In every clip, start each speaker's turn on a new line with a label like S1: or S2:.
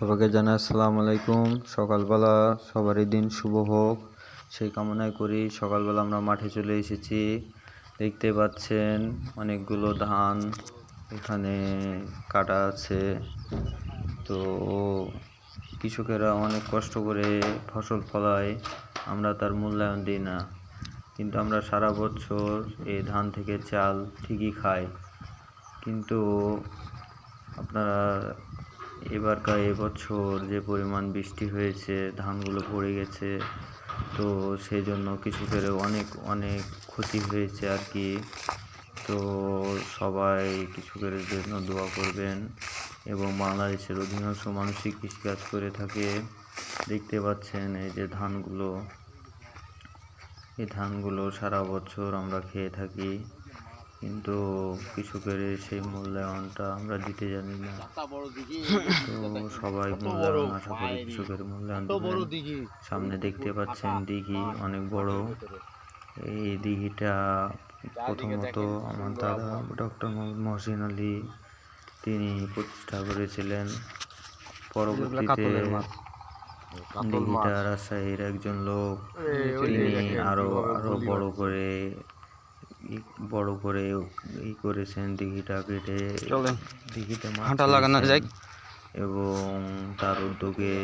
S1: সবাইকে জানাই আসসালামু আলাইকুম। সকালবেলা সবারই দিন শুভ হোক। সেই কামনাই করি সকালবেলা আমরা মাঠে চলে এসেছি। দেখতে পাচ্ছেন অনেকগুলো ধান এখানে কাটা আছে। তো কৃষকেরা অনেক কষ্ট করে ফসল ফলায়, আমরা তার মূল্যায়ন দিই না। কিন্তু আমরা সারা বছর এই ধান থেকে চাল ঠিকই খাই। কিন্তু আপনারা এবারকার এবছর যে পরিমাণ বৃষ্টি হয়েছে, ধানগুলো পড়ে গেছে, তো সেই জন্য কৃষকের অনেক অনেক ক্ষতি হয়েছে আর কি। তো সবাই কৃষকের জন্য দোয়া করবেন এবং বাংলাদেশের অধিকাংশ মানুষই কৃষিকাজ করে থাকে। দেখতে পাচ্ছেন এই যে ধানগুলো, এই ধানগুলো সারা বছর আমরা খেয়ে থাকি। কিন্তু কৃষকের সেই মূল্যায়নটা আমরা দিতে জানি না। তো সবাই মূল্যায়ন আশা করি কৃষকের মূল্যায়ন দিবেন। সামনে দেখতে পাচ্ছেন দিঘি অনেক বড়। এই দিঘিটা প্রথমত আমার দাদা ডক্টর মোহাম্মদ মহসিন আলী তিনি প্রতিষ্ঠা করেছিলেন। পরবর্তীতে দিঘিটা রাজশাহীর একজন লোক। তিনি আরও আরও বড় করে বড় করে ই করেছেন দিঘিটা কেটে দিঘিতে মাছ
S2: হাঁটা লাগানো যায়।
S1: এবং তার উদ্যোগে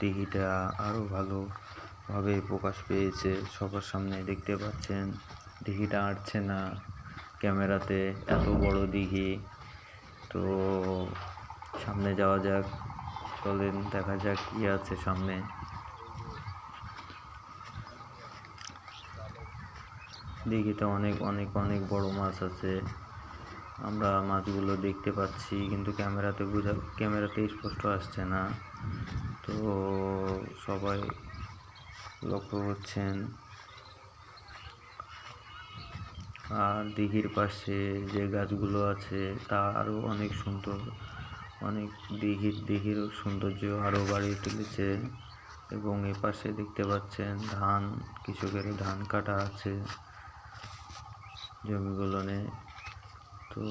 S1: দিঘিটা আরও ভালোভাবে প্রকাশ পেয়েছে। সবার সামনে দেখতে পাচ্ছেন দিঘিটা আটছে না ক্যামেরাতে এত বড় দিঘি। তো সামনে যাওয়া যাক চলেন দেখা যাক কি আছে সামনে। দিঘিতে অনেক অনেক অনেক বড় মাছ আছে। আমরা মাছগুলো দেখতে পাচ্ছি, কিন্তু ক্যামেরাতে বোঝা, ক্যামেরাতে স্পষ্ট আসছে না। তো সবাই লক্ষ্য করছেন। আর দিঘির পাশে যে গাছগুলো আছে, তা আরও অনেক সুন্দর, অনেক দিঘির দিঘির সৌন্দর্য আরও বাড়িয়ে তুলেছে। এবং এ পাশে দেখতে পাচ্ছেন ধান কৃষকের ধান কাটা আছে। জমিগুলোনে। তো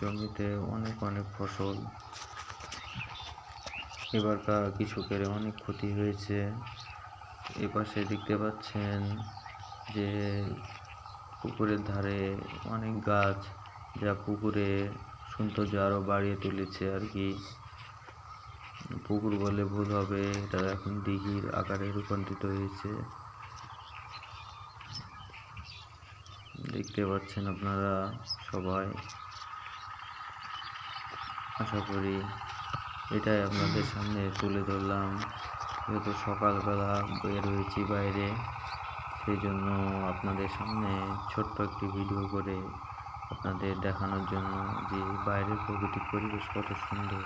S1: জমিতে অনেক অনেক ফসল। এবারকার কৃষকের অনেক ক্ষতি হয়েছে। এ পাশে দেখতে পাচ্ছেন যে পুকুরের ধারে অনেক গাছ যা পুকুরে সৌন্দর্য আরও বাড়িয়ে তুলেছে আর কি। পুকুর বলে ভুল হবে, এটা এখন দিঘির আকারে রূপান্তরিত হয়েছে। দেখতে পাচ্ছেন আপনারা সবাই। আশা করি এটাই আপনাদের সামনে তুলে ধরলাম। যেহেতু সকালবেলা বের হয়েছি বাইরে সেই জন্য আপনাদের সামনে ছোট্ট একটি ভিডিও করে আপনাদের দেখানোর জন্য যে বাইরের প্রকৃতিক পরিবেশ কত সুন্দর।